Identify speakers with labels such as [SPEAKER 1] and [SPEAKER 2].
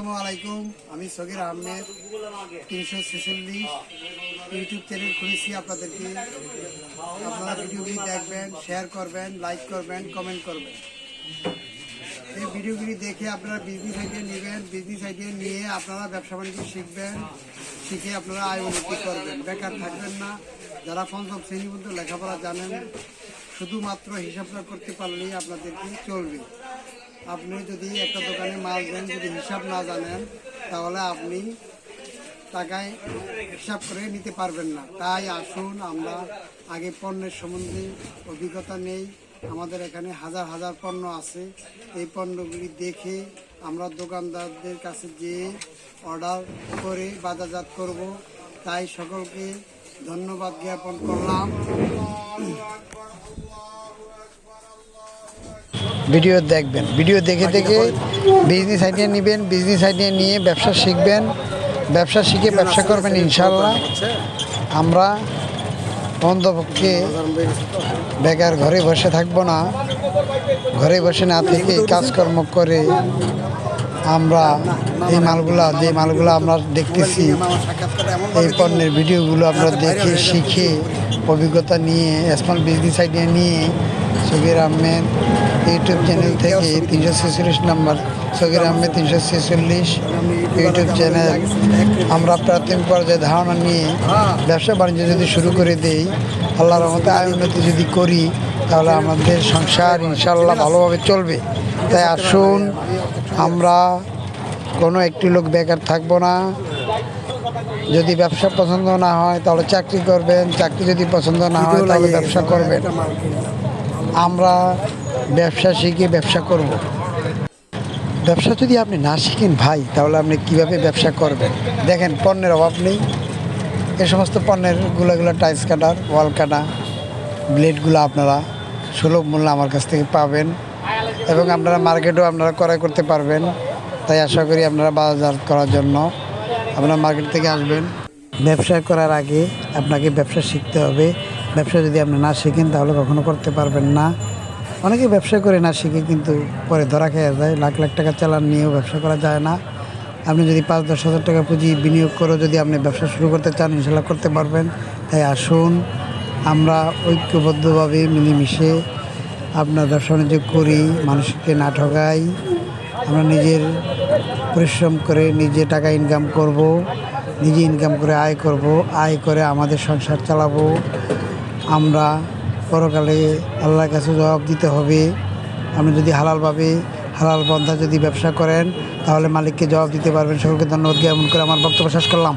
[SPEAKER 1] আসসালামু আলাইকুম। আমি সগির আহমেদ। তিনশো ছেচল্লিশ ইউটিউব চ্যানেল খুলেছি আপনাদেরকে। আপনারা ভিডিওগুলি দেখবেন শেয়ার করবেন লাইক করবেন কমেন্ট করবেন। এই ভিডিওগুলি দেখে আপনারা বিজনেস আইডিয়া নেবেন। বিজনেস আইডিয়া নিয়ে আপনারা ব্যবসা বাণিজ্য শিখবেন। শিখে আপনারা আয় উন্নতি করবেন। বেকার থাকবেন না। যারা পঞ্চম শ্রেণি পর্যন্ত লেখাপড়া জানেন, শুধুমাত্র হিসাবটা করতে পারলেই আপনাদেরকে চলবে। আপনি যদি একটা দোকানে মাল দেন, যদি হিসাব না জানেন, তাহলে আপনি টাকায় হিসাব করে নিতে পারবেন না। তাই আসুন, আমরা আগে পণ্যের সম্বন্ধে অভিজ্ঞতা নেই। আমাদের এখানে হাজার হাজার পণ্য আছে। এই পণ্যগুলি দেখে আমরা দোকানদারদের কাছে যেয়ে অর্ডার করে বাজারজাত করব। তাই সকলকে ধন্যবাদ জ্ঞাপন করলাম।
[SPEAKER 2] ভিডিও দেখবেন। ভিডিও দেখে দেখে বিজনেস আইডিয়া নেবেন বিজনেস আইডিয়া নিয়ে ব্যবসা শিখবেন। ব্যবসা শিখে ব্যবসা করবেন ইনশাল্লাহ। আমরা অন্তপক্ষে বেকার ঘরে বসে থাকব না। ঘরে বসে না থেকে কাজকর্ম করে আমরা এই মালগুলা যে মালগুলো আমরা দেখতেছি এই পণ্যের ভিডিওগুলো আমরা দেখে শিখে অভিজ্ঞতা নিয়ে স্মল বিজনেস আইডিয়া নিয়ে সগির আহমেদ ইউটিউব চ্যানেল থেকে তিনশো ছেচল্লিশ নম্বর। সগির আহমেদ তিনশো ছেচল্লিশ ইউটিউব চ্যানেল। আমরা প্রাথমিক পর্যায়ে ধারণা নিয়ে ব্যবসা বাণিজ্য যদি শুরু করে দিই আল্লাহর রহমতে আয় উন্নতি যদি করি, তাহলে আমাদের সংসার ইনশাল্লাহ ভালোভাবে চলবে। তাই আসুন, আমরা কোনো একটি লোক বেকার থাকব না। যদি ব্যবসা পছন্দ না হয়, তাহলে চাকরি করবেন। চাকরি যদি পছন্দ না হয়, তাহলে ব্যবসা করবেন। আমরা ব্যবসা শিখে ব্যবসা করব। ব্যবসা যদি আপনি না শিখেন ভাই, তাহলে আপনি কীভাবে ব্যবসা করবেন? দেখেন, পণ্যের অভাব নেই। এ সমস্ত পণ্যের গুলোগুলো টাইলস কাটার ওয়াল কাটা ব্লেডগুলো আপনারা সুলভ মূল্যে আমার কাছ থেকে পাবেন এবং আপনারা মার্কেটেও আপনারা ক্রয় করতে পারবেন। তাই আশা করি আপনারা বাজার করার জন্য আপনারা মার্কেট থেকে আসবেন। ব্যবসা করার আগে আপনাকে ব্যবসা শিখতে হবে। ব্যবসা যদি আপনি না শিখেন, তাহলে কখনো করতে পারবেন না। অনেকে ব্যবসা করে না শিখে, কিন্তু পরে ধরা খেয়ে যায়। লাখ লাখ টাকা চালান নিয়েও ব্যবসা করা যায় না। আপনি যদি পাঁচ, দশ হাজার টাকা পুঁজি বিনিয়োগ করে যদি আপনি ব্যবসা শুরু করতে চান, ইনশাল্লাহ করতে পারবেন। তাই আসুন, আমরা ঐক্যবদ্ধভাবে মিলেমিশে আপনার ব্যবসা বাণিজ্য করি, মানুষকে না ঠকাই আমরা নিজের পরিশ্রম করে নিজে টাকা ইনকাম করব, নিজে ইনকাম করে আয় করব, আয় করে আমাদের সংসার চালাবো। আমরা পরকালে আল্লাহর কাছে জবাব দিতে হবে। আপনি যদি হালালভাবে হালাল পন্থা যদি ব্যবসা করেন, তাহলে মালিককে জবাব দিতে পারবেন। সকলকে ধন্যবাদ। জ্ঞাপন করে আমার বক্তব্য শেষ করলাম।